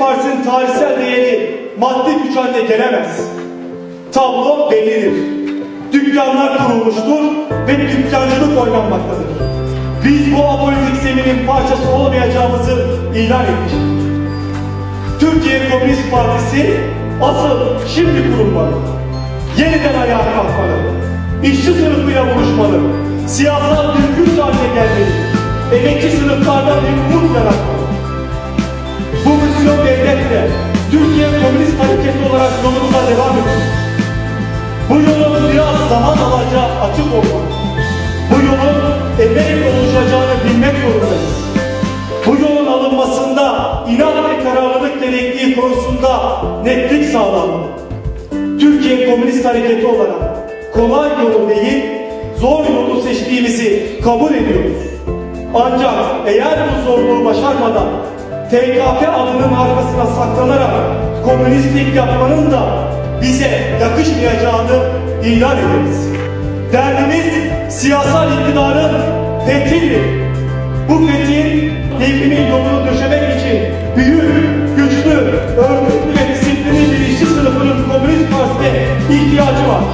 Partisi'nin tarihsel değeri maddi güç haline gelemez. Tablo bellidir. Dükkanlar kurulmuştur ve dükkancılık oynanmaktadır. Biz bu apolitik zeminin parçası olmayacağımızı ilan etmiştik. Türkiye Komünist Partisi asıl şimdi kurulmalı. Yeniden ayağa kalkmalı. İşçi sınıfıyla buluşmalı. Siyasal bir güç haline gelmeli. Emekçi sınıflarda bir umut yaratmalı. Hareketi olarak yolumuza devam ediyoruz. Bu yolun biraz zaman alacağı açık olmalı. Bu yolun emeğiyle oluşacağını bilmek zorundayız. Bu yolun alınmasında inat ve kararlılık gerektiği konusunda netlik sağlanmalı. Türkiye Komünist Hareketi olarak kolay yolu değil, zor yolu seçtiğimizi kabul ediyoruz. Ancak eğer bu zorluğu başarmadan TKP adının arkasına saklanarak komünistlik yapmanın da bize yakışmayacağını ilan ederiz. Derdimiz siyasal iktidarın fethidir. Bu fethin devrimin yolunu döşemek için büyük, güçlü, örgütlü ve disiplinli bir işçi sınıfının Komünist Partisi'ne ihtiyacı var.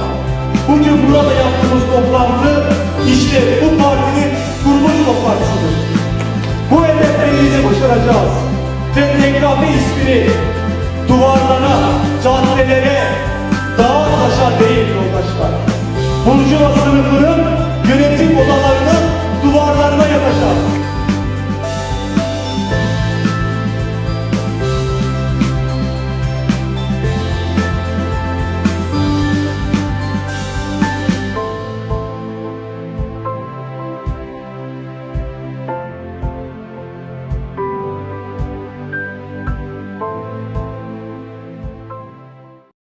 Bugün burada yaptığımız toplantı işte bu partinin kuruluş toplantısı. Bu hedeflerimizi başaracağız. Ve TKP ismini Burjuva sınıfını